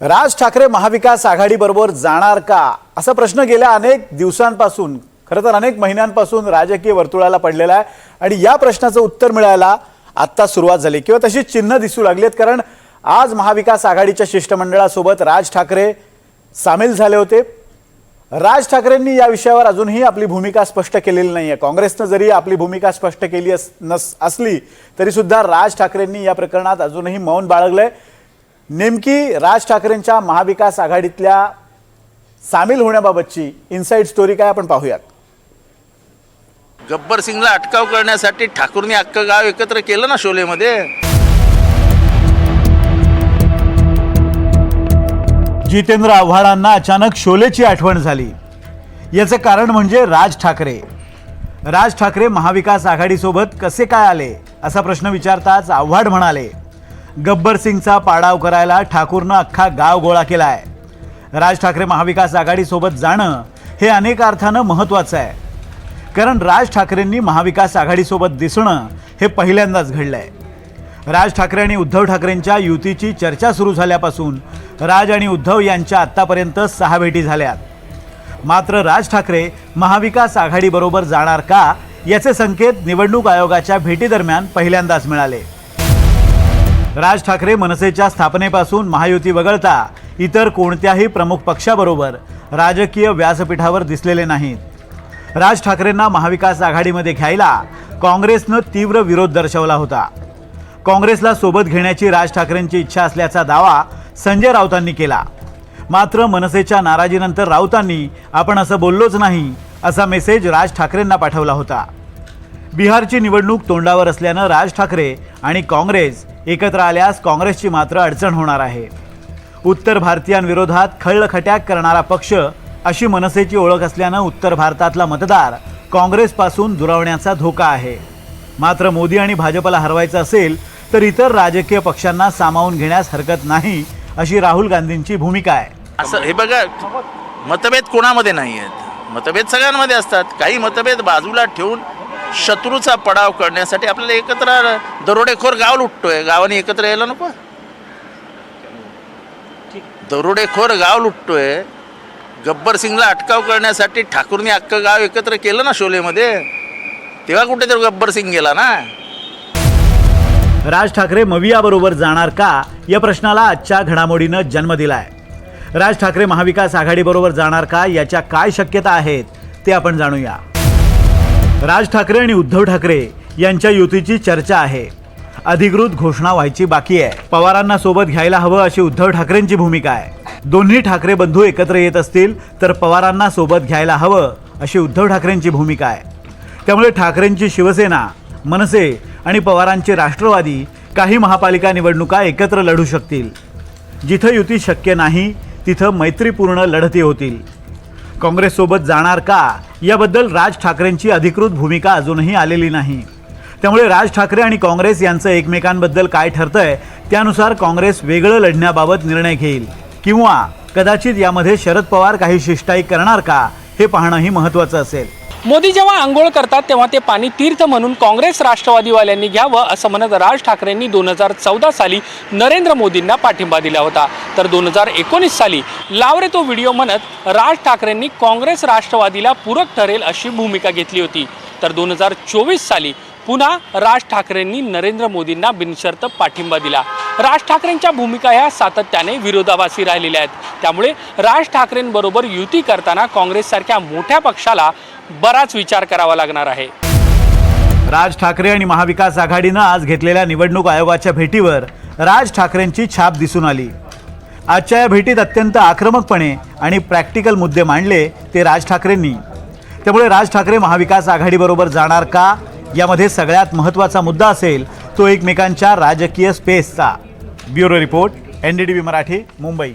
राज ठाकरे महाविकास आघाडीबरोबर जाणार का? असा प्रश्न गेल्या अनेक दिवसांपासून खरं तर अनेक महिन्यांपासून राजकीय वर्तुळाला पडलेला आहे आणि या प्रश्नाचं उत्तर मिळायला आत्ता सुरुवात झाली. किंवा तशी चिन्ह दिसू लागली आहेत कारण आज महाविकास आघाडीच्या शिष्टमंडळासोबत राज ठाकरे सामील झाले होते. राज ठाकरेंनी या विषयावर अजूनही आपली भूमिका स्पष्ट केलेली नाही आहे काँग्रेसनं जरी आपली भूमिका स्पष्ट केली अस नस असली तरीसुद्धा राज ठाकरेंनी या प्रकरणात अजूनही मौन बाळगलं आहे नेमकी राज ठाकरेंच्या महाविकास आघाडीतल्या सामील होण्याबाबतची इनसाईड स्टोरी काय आपण पाहूयात. गब्बर सिंगला अटकाव करण्यासाठी ठाकूरनी अख्खं गाव एकत्र केलं ना शोलेमध्ये? जितेंद्र आव्हाडांना अचानक शोलेची आठवण झाली. याचं कारण म्हणजे राज ठाकरे. राज ठाकरे महाविकास आघाडीसोबत कसे काय आले असा प्रश्न विचारताच आव्हाड म्हणाले. गब्बर सिंगचा पाडाव करायला ठाकूरनं अख्खा गाव गोळा केला आहे राज ठाकरे महाविकास आघाडीसोबत जाणं हे अनेक अर्थानं महत्त्वाचं आहे. कारण राज ठाकरेंनी महाविकास आघाडीसोबत दिसणं हे पहिल्यांदाच घडलं आहे राज ठाकरे आणि उद्धव ठाकरेंच्या युतीची चर्चा सुरू झाल्यापासून राज आणि उद्धव यांच्या आत्तापर्यंत सहा भेटी झाल्यात. मात्र राज ठाकरे महाविकास आघाडीबरोबर जाणार का याचे संकेत निवडणूक आयोगाच्या भेटीदरम्यान पहिल्यांदाच मिळाले. राज ठाकरे मनसेच्या स्थापनेपासून महायुती वगळता इतर कोणत्याही प्रमुख पक्षाबरोबर राजकीय व्यासपीठावर दिसलेले नाहीत. राज ठाकरेंना महाविकास आघाडीमध्ये घ्यायला काँग्रेसनं तीव्र विरोध दर्शवला होता. काँग्रेसला सोबत घेण्याची राज ठाकरेंची इच्छा असल्याचा दावा संजय राऊतांनी केला. मात्र मनसेच्या नाराजीनंतर राऊतांनी आपण असं बोललोच नाही असा मेसेज राज ठाकरेंना पाठवला होता. बिहारची निवडणूक तोंडावर असल्यानं राज ठाकरे आणि काँग्रेस एकत्र आल्यास काँग्रेसची मात्र अडचण होणार आहे. उत्तर भारतीयांविरोधात खळखट्याक करणारा पक्ष अशी मनसेची ओळख असल्यानं उत्तर भारतातला मतदार काँग्रेसपासून दुरावण्याचा धोका आहे. मात्र मोदी आणि भाजपला हरवायचं असेल तर इतर राजकीय पक्षांना सामावून घेण्यास हरकत नाही अशी राहुल गांधींची भूमिका आहे. असं हे बघा मतभेद कोणामध्ये नाही आहेत मतभेद सगळ्यांमध्ये असतात. काही मतभेद बाजूला ठेवून शत्रूचा पडाव करण्यासाठी आपल्याला एकत्र दरोडेखोर गाव लुटतोय. गावाने एकत्र यायला नको? दरोडेखोर गाव लुटतोय. गब्बर सिंगला अटकाव करण्यासाठी ठाकूरने अख्खं गाव एकत्र केलं ना शोलेमध्ये? तेव्हा कुठेतरी गब्बर सिंग गेला ना? राज ठाकरे मवियाबरोबर जाणार का? या प्रश्नाला आजच्या घडामोडीनं जन्म दिलाय. राज ठाकरे महाविकास आघाडीबरोबर जाणार का? याच्या काय शक्यता आहेत? ते आपण जाणूया. राज ठाकरे आणि उद्धव ठाकरे यांच्या युतीची चर्चा आहे. अधिकृत घोषणा व्हायची बाकी आहे. पवारांना सोबत घ्यायला हवं अशी उद्धव ठाकरेंची भूमिका आहे. दोन्ही ठाकरे बंधू एकत्र येत असतील तर पवारांना सोबत घ्यायला हवं अशी उद्धव ठाकरेंची भूमिका आहे. त्यामुळे ठाकरेंची शिवसेना मनसे आणि पवारांचे राष्ट्रवादी काही महापालिका निवडणुका एकत्र लढू शकतील. जिथं युती शक्य नाही तिथं मैत्रीपूर्ण लढती होतील. काँग्रेससोबत जाणार का? याबद्दल राज ठाकरेंची अधिकृत भूमिका अजूनही आलेली नाही. त्यामुळे राज ठाकरे आणि काँग्रेस यांचं एकमेकांबद्दल काय ठरतंय त्यानुसार काँग्रेस वेगळं लढण्याबाबत निर्णय घेईल. किंवा कदाचित यामध्ये शरद पवार काही शिष्टाई करणार का? हे पाहणंही महत्त्वाचं असेल. मोदी जेव्हा आंघोळ करतात तेव्हा ते पाणी तीर्थ म्हणून काँग्रेस राष्ट्रवादीवाल्यांनी घ्यावं असं म्हणत राज ठाकरेंनी दोन हजार चौदा साली नरेंद्र मोदींना पाठिंबा दिला होता. तर दोन हजार एकोणीस साली लावरे तो व्हिडिओ म्हणत राज ठाकरेंनी काँग्रेस राष्ट्रवादीला पूरक ठरेल अशी भूमिका घेतली होती. तर दोन हजार चोवीस साली पुन्हा राज ठाकरेंनी नरेंद्र मोदींना बिनशर्त पाठिंबा दिला. राज ठाकरेंच्या भूमिका ह्या सातत्याने विरोधाभासी राहिलेल्या आहेत. त्यामुळे राज ठाकरेंबरोबर युती करताना काँग्रेससारख्या मोठ्या पक्षाला बराच विचार करावा लागणार आहे. राज ठाकरे आणि महाविकास आघाडीनं आज घेतलेल्या निवडणूक आयोगाच्या भेटीवर राज ठाकरेंची छाप दिसून आली. आजच्या या भेटीत अत्यंत आक्रमकपणे आणि प्रॅक्टिकल मुद्दे मांडले ते राज ठाकरेंनी. त्यामुळे राज ठाकरे महाविकास आघाडीबरोबर जाणार का? यामध्ये सगळ्यात महत्त्वाचा मुद्दा असेल तो एकमेकांच्या राजकीय स्पेसचा bureau report N D T V Marathi Mumbai.